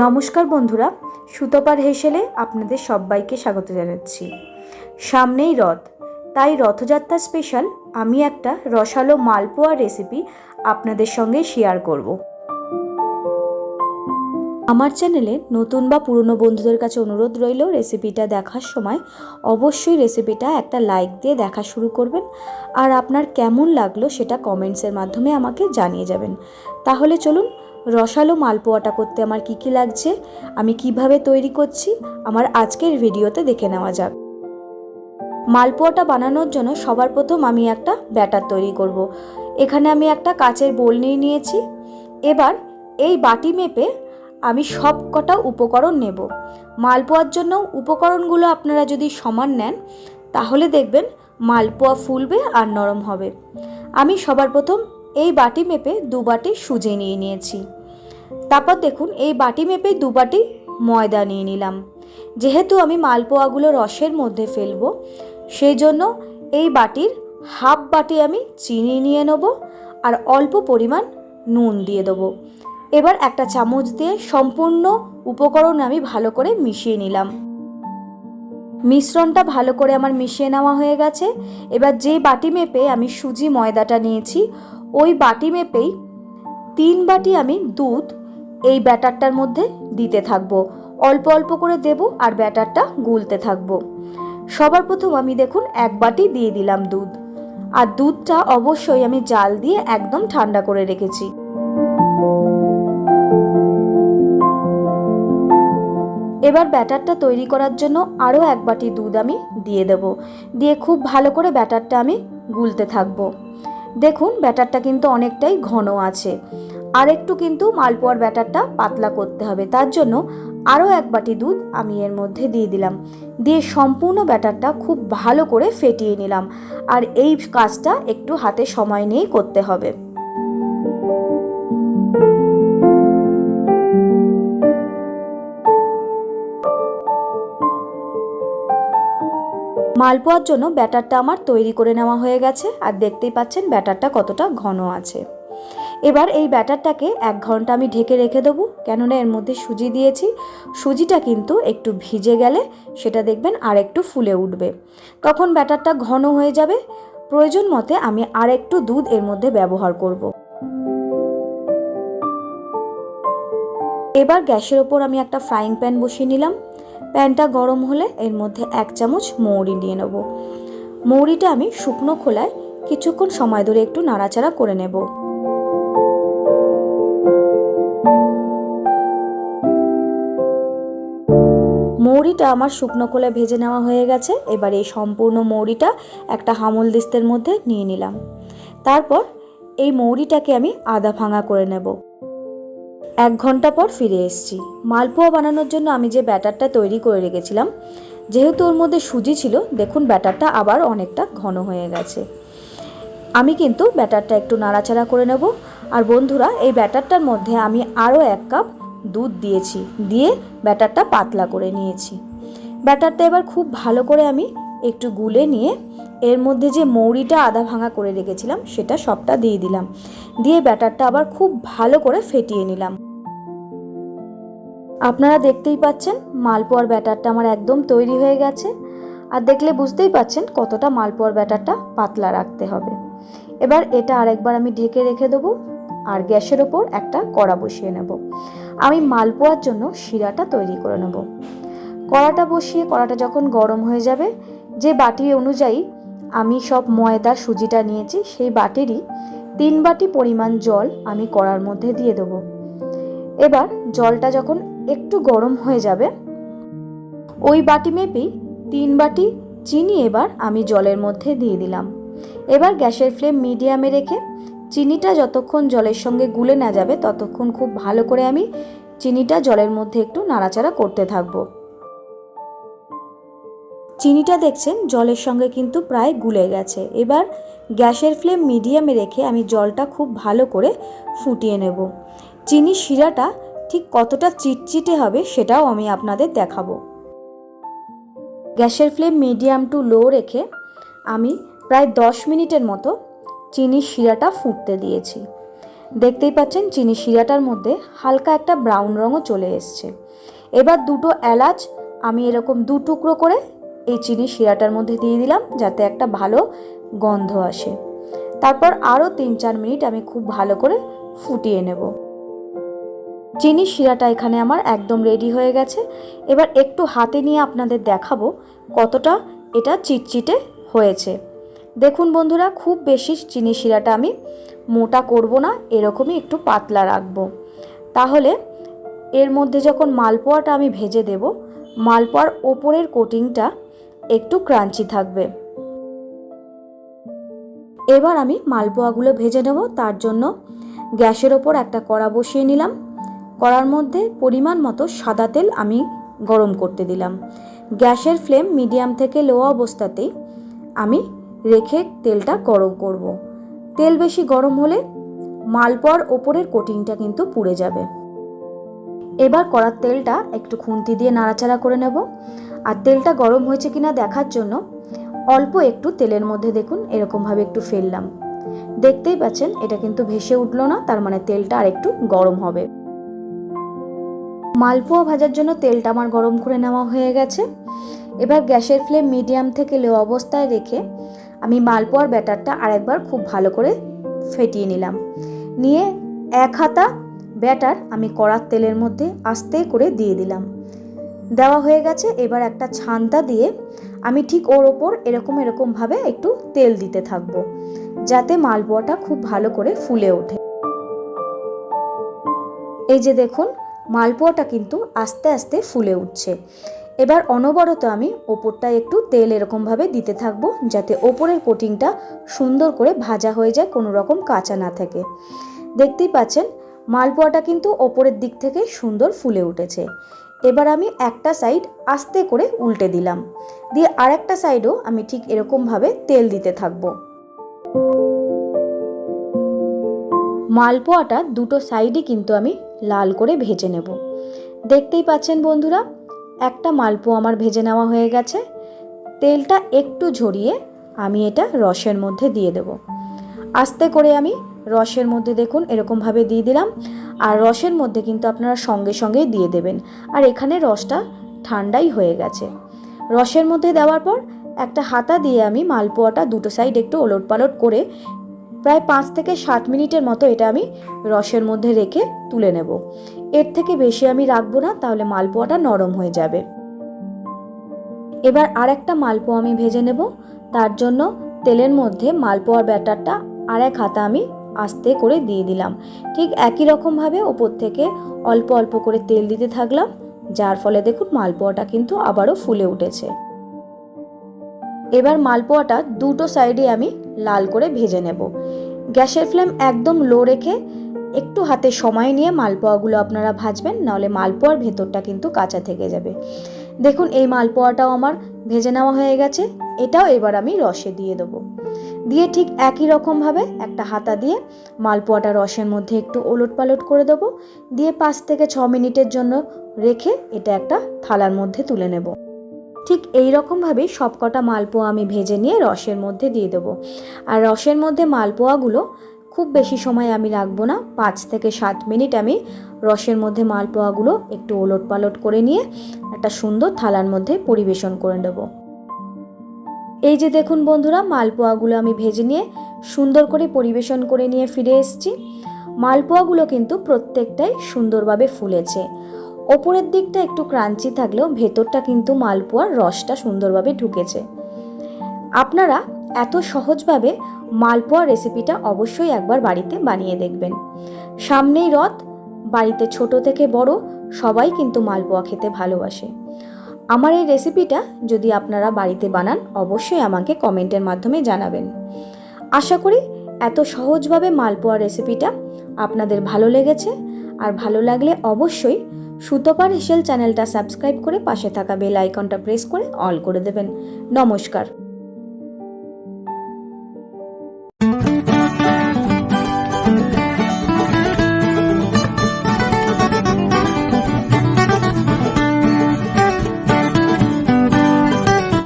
নমস্কার বন্ধুরা, সুতপার হেসেলে আপনাদের সবাইকে স্বাগত জানাচ্ছি। সামনেই রথ, তাই রথযাত্রা স্পেশাল আমি একটা রসালো মালপোয়া রেসিপি আপনাদের সঙ্গে শেয়ার করব। আমার চ্যানেলে নতুন বা পুরনো বন্ধুদের কাছে অনুরোধ রইল রেসিপিটা দেখার সময় অবশ্যই রেসিপিটা একটা লাইক দিয়ে দেখা শুরু করবেন। আর আপনার কেমন লাগল সেটা কমেন্টসের মাধ্যমে আমাকে জানিয়ে যাবেন। তাহলে চলুন রসালো মালপোয়াটা করতে আমার কি কি লাগছে, আমি কীভাবে তৈরি করছি, আমার আজকের ভিডিওতে দেখে নেওয়া যাক। মালপোয়াটা বানানোর জন্য সবার প্রথম আমি একটা ব্যাটার তৈরি করব। এখানে আমি একটা কাচের বোল নিয়ে নিয়েছি। এবার এই বাটি মেপে আমি সব কটা উপকরণ নেব। মালপোয়ার জন্য উপকরণগুলো আপনারা যদি সমান নেন, তাহলে দেখবেন মালপোয়া ফুলবে আর নরম হবে। আমি সবার প্রথম এই বাটি মেপে দু বাটি সুজি নিয়ে নিয়েছি। তারপর দেখুন, এই বাটি মেপে দু বাটি ময়দা নিয়ে নিলাম। যেহেতু আমি মালপোয়াগুলো রসের মধ্যে ফেলব, সেই জন্য এই বাটির হাফ বাটি আমি চিনি নিয়ে নেব আর অল্প পরিমাণ নুন দিয়ে দেবো। এবার একটা চামচ দিয়ে সম্পূর্ণ উপকরণ আমি ভালো করে মিশিয়ে নিলাম। মিশ্রণটা ভালো করে আমার মিশিয়ে নেওয়া হয়ে গেছে। এবার যে বাটি মেপে আমি সুজি ময়দাটা নিয়েছি ওই বাটি মেপেই তিন বাটি আমি দুধ এই ব্যাটারটার মধ্যে দিতে থাকব। অল্প অল্প করে দেব আর ব্যাটারটা গুলতে থাকব। সবার প্রথম আমি দেখুন এক বাটি দিয়ে দিলাম দুধ। আর দুধটা অবশ্যই আমি জাল দিয়ে একদম ঠান্ডা করে রেখেছি। এবার ব্যাটারটা তৈরি করার জন্য আরও এক বাটি দুধ আমি দিয়ে দেব। দিয়ে খুব ভালো করে ব্যাটারটা আমি গুলতে থাকব। দেখুন, ব্যাটারটা কিন্তু অনেকটাই ঘন আছে। আর একটু কিন্তু মালপোয়ার ব্যাটারটা পাতলা করতে হবে। তার জন্য আরও এক বাটি দুধ আমি এর মধ্যে দিয়ে দিলাম। দিয়ে সম্পূর্ণ ব্যাটারটা খুব ভালো করে ফেটিয়ে নিলাম। আর এই কাজটা একটু হাতে সময় নিয়েই করতে হবে। মালপোয়ার জন্য ব্যাটারটা আমার তৈরি করে নেওয়া হয়ে গেছে আর দেখতেই পাচ্ছেন ব্যাটারটা কতটা ঘন আছে। এবার এই ব্যাটারটাকে এক ঘণ্টা আমি ঢেকে রেখে দেবো, কেননা এর মধ্যে সুজি দিয়েছি। সুজিটা কিন্তু একটু ভিজে গেলে সেটা দেখবেন আর একটু ফুলে উঠবে। তখন ব্যাটারটা ঘন হয়ে যাবে। প্রয়োজন মতে আমি আর একটু দুধ এর মধ্যে ব্যবহার করব। এবার গ্যাসের ওপর আমি একটা ফ্রাইং প্যান বসিয়ে নিলাম। প্যানটা গরম হলে এর মধ্যে এক চামচ মৌরি নিয়ে নেব। মৌরিটা আমি শুকনো খোলায় কিছুক্ষণ সময় ধরে একটু নাড়াচাড়া করে নেব। মৌরিটা আমার শুকনো খোলায় ভেজে নেওয়া হয়ে গেছে। এবার এই সম্পূর্ণ মৌরিটা একটা হামল দিস্তের মধ্যে নিয়ে নিলাম। তারপর এই মৌরিটাকে আমি আদা ভাঙা করে নেব। এক ঘণ্টা পর ফিরে এসেছি। মালপোয়া বানানোর জন্য আমি যে ব্যাটারটা তৈরি করে রেখেছিলাম, যেহেতু ওর মধ্যে সুজি ছিল, দেখুন ব্যাটারটা আবার অনেকটা ঘন হয়ে গেছে। আমি কিন্তু ব্যাটারটা একটু নাড়াচাড়া করে নেব। আর বন্ধুরা, এই ব্যাটারটার মধ্যে আমি আরও এক কাপ দুধ দিয়েছি, দিয়ে ব্যাটারটা পাতলা করে নিয়েছি। ব্যাটারটা এবার খুব ভালো করে আমি একটু গুলে নিয়ে এর মধ্যে যে মৌরিটা আদা ভাঙা করে রেখেছিলাম, সেটা সবটা দিয়ে দিলাম। দিয়ে ব্যাটারটা আবার খুব ভালো করে ফেটিয়ে নিলাম। আপনারা দেখতেই পাচ্ছেন, মালপোয়ার ব্যাটারটা আমার একদম তৈরি হয়ে গেছে। আর দেখলে বুঝতেই পাচ্ছেন কতটা মালপোয়ার ব্যাটারটা পাতলা রাখতে হবে। এবার এটা আরেকবার আমি ঢেকে রেখে দেবো আর গ্যাসের ওপর একটা কড়া বসিয়ে নেব। আমি মালপোয়ার জন্য শিরাটা তৈরি করে নেব। কড়াটা বসিয়ে, কড়াটা যখন গরম হয়ে যাবে যে বাটি অনুযায়ী আমি সব ময়দা সুজিটা নিয়েছি, সেই বাটিরই তিন বাটি পরিমাণ জল আমি কড়ার মধ্যে দিয়ে দেবো। এবার জলটা যখন একটু গরম হয়ে যাবে, ওই বাটি মেপেই তিন বাটি চিনি এবার আমি জলের মধ্যে দিয়ে দিলাম। এবার গ্যাসের ফ্লেম মিডিয়ামে রেখে চিনিটা যতক্ষণ জলের সঙ্গে গুলে না যাবে, ততক্ষণ খুব ভালো করে আমি চিনিটা জলের মধ্যে একটু নাড়াচাড়া করতে থাকব। চিনিটা দেখছেন, জলের সঙ্গে কিন্তু প্রায় গুলে গেছে। এবার গ্যাসের ফ্লেম মিডিয়ামে রেখে আমি জলটা খুব ভালো করে ফুটিয়ে নেব। চিনি শিরাটা ঠিক কতটা চিটচিটে হবে সেটাও আমি আপনাদের দেখাবো। গ্যাসের ফ্লেম মিডিয়াম টু লো রেখে আমি প্রায় দশ মিনিটের মতো চিনির শিরাটা ফুটতে দিয়েছি। দেখতেই পাচ্ছেন চিনি শিরাটার মধ্যে হালকা একটা ব্রাউন রঙও চলে এসছে। এবার দুটো এলাচ আমি এরকম দু টুকরো করে এই চিনি শিরাটার মধ্যে দিয়ে দিলাম যাতে একটা ভালো গন্ধ আসে। তারপর আরও তিন চার মিনিট আমি খুব ভালো করে ফুটিয়ে নেব। চিনি শিরাটা এখানে আমার একদম রেডি হয়ে গেছে। এবার একটু হাতে নিয়ে আপনাদের দেখাবো কতটা এটা চিটচিটে হয়েছে। দেখুন বন্ধুরা, খুব বেশি চিনি শিরাটা আমি মোটা করব না, এরকমই একটু পাতলা রাখব। তাহলে এর মধ্যে যখন মালপোয়াটা আমি ভেজে দেব, মালপোয়ার ওপরের কোটিংটা একটু ক্রাঞ্চি থাকবে। এবার আমি মালপোয়াগুলো ভেজে নেব, তার জন্য গ্যাসের ওপর একটা কড়া বসিয়ে নিলাম। কড়ার মধ্যে পরিমাণ মতো সাদা তেল আমি গরম করতে দিলাম। গ্যাসের ফ্লেম মিডিয়াম থেকে লো অবস্থাতেই আমি রেখে তেলটা গরম করব। তেল বেশি গরম হলে মালপোয়ার ওপরের কোটিংটা কিন্তু পুড়ে যাবে। এবার কড়ার তেলটা একটু খুন্তি দিয়ে নাড়াচাড়া করে নেব। আর তেলটা গরম হয়েছে কিনা দেখার জন্য অল্প একটু তেলের মধ্যে দেখুন, এরকমভাবে একটু ফেললাম। দেখতেই পাচ্ছেন, এটা কিন্তু ভেসে উঠল না, তার মানে তেলটা আর একটু গরম হবে। মালপোয়া ভাজার জন্য তেলটা আমার গরম করে নেওয়া হয়ে গেছে। এবার গ্যাসের ফ্লেম মিডিয়াম থেকে লো অবস্থায় রেখে আমি মালপোয়ার ব্যাটারটা আরেকবার খুব ভালো করে ফেটিয়ে নিলাম। নিয়ে এক হাতা ব্যাটার আমি কড়ার তেলের মধ্যে আস্তে করে দিয়ে দিলাম। দেওয়া হয়ে গেছে। এবার একটা ছান্তা দিয়ে আমি ঠিক ওর ওপর এরকম এরকমভাবে একটু তেল দিতে থাকব, যাতে মালপোয়াটা খুব ভালো করে ফুলে ওঠে। এই যে দেখুন, মালপোয়াটা কিন্তু আস্তে আস্তে ফুলে উঠছে। এবার অনবরত আমি ওপরটায় একটু তেল এরকমভাবে দিতে থাকব, যাতে ওপরের কোটিংটা সুন্দর করে ভাজা হয়ে যায়, কোনো রকম কাঁচা না থাকে। দেখতেই পাচ্ছেন, মালপোয়াটা কিন্তু ওপরের দিক থেকে সুন্দর ফুলে উঠেছে। এবার আমি একটা সাইড আস্তে করে উল্টে দিলাম। দিয়ে আরেকটা সাইডও আমি ঠিক এরকমভাবে তেল দিতে থাকব। মালপোয়াটা দুটো সাইডই কিন্তু আমি লাল করে ভেজে নেব। দেখতেই পাচ্ছেন বন্ধুরা, একটা মালপোয়া আমার ভেজে নেওয়া হয়ে গেছে। তেলটা একটু ঝরিয়ে আমি এটা রসের মধ্যে দিয়ে দেব। আস্তে করে আমি রসের মধ্যে দেখুন, এরকমভাবে দিয়ে দিলাম। আর রসের মধ্যে কিন্তু আপনারা সঙ্গে সঙ্গেই দিয়ে দেবেন। আর এখানে রসটা ঠান্ডাই হয়ে গেছে। রসের মধ্যে দেওয়ার পর একটা হাতা দিয়ে আমি মালপোয়াটা দুটো সাইড একটু ওলট পালট করে প্রায় পাঁচ থেকে সাত মিনিটের মতো এটা আমি রসের মধ্যে রেখে তুলে নেব। এর থেকে বেশি আমি রাখব না, তাহলে মালপোয়াটা নরম হয়ে যাবে। এবার আর একটা মালপোয়া আমি ভেজে নেব। তার জন্য তেলের মধ্যে মালপোয়ার ব্যাটারটা আর এক হাতা আমি আস্তে করে দিয়ে দিলাম। ঠিক একই রকমভাবে ওপর থেকে অল্প অল্প করে তেল দিতে থাকলাম, যার ফলে দেখুন মালপোয়াটা কিন্তু আবারও ফুলে উঠেছে। এবার মালপোয়াটা দুটো সাইডে আমি লাল করে ভেজে নেব। গ্যাসের ফ্লেম একদম লো রেখে একটু হাতে সময় নিয়ে মালপোয়াগুলো আপনারা ভাজবেন, নাহলে মালপোয়ার ভেতরটা কিন্তু কাঁচা থেকে যাবে। দেখুন এই মালপোয়াটাও আমার ভেজে নেওয়া হয়ে গেছে, এটাও এবার আমি রসে দিয়ে দেবো। দিয়ে ঠিক একই রকমভাবে একটা হাতা দিয়ে মালপোয়াটা রসের মধ্যে একটু ওলট পালট করে দেবো। দিয়ে পাঁচ থেকে ছ মিনিটের জন্য রেখে এটা একটা থালার মধ্যে তুলে নেব। ঠিক এই রকমভাবেই সবকটা মালপোয়া আমি ভেজে নিয়ে রসের মধ্যে দিয়ে দেবো। আর রসের মধ্যে মালপোয়াগুলো খুব বেশি সময় আমি রাখব না। পাঁচ থেকে সাত মিনিট আমি রসের মধ্যে মালপোয়াগুলো একটু ওলট পালট করে নিয়ে একটা সুন্দর থালার মধ্যে পরিবেশন করে নেব। এই যে দেখুন বন্ধুরা, মালপোয়াগুলো আমি ভেজে নিয়ে সুন্দর করে পরিবেশন করে নিয়ে ফিরে এসেছি। মালপোয়াগুলো কিন্তু প্রত্যেকটাই সুন্দরভাবে ফুলেছে। ওপরের দিকটা একটু ক্রাঞ্চি থাকলেও ভেতরটা কিন্তু মালপোয়ার রসটা সুন্দরভাবে ঢুকেছে। আপনারা এত সহজভাবে মালপোয়া রেসিপিটা অবশ্যই একবার বাড়িতে বানিয়ে দেখবেন। সামনেই রথ, বাড়িতে ছোট থেকে বড়, সবাই কিন্তু মালপোয়া খেতে ভালোবাসে। আমার এই রেসিপিটা যদি আপনারা বাড়িতে বানান, অবশ্যই আমাকে কমেন্টের মাধ্যমে জানাবেন। আশা করি এত সহজভাবে মালপোয়া রেসিপিটা আপনাদের ভালো লেগেছে। আর ভালো লাগলে অবশ্যই সুতপার হেসেল চ্যানেলটা সাবস্ক্রাইব করে পাশে থাকা বেল আইকনটা প্রেস করে অল করে দেবেন। নমস্কার।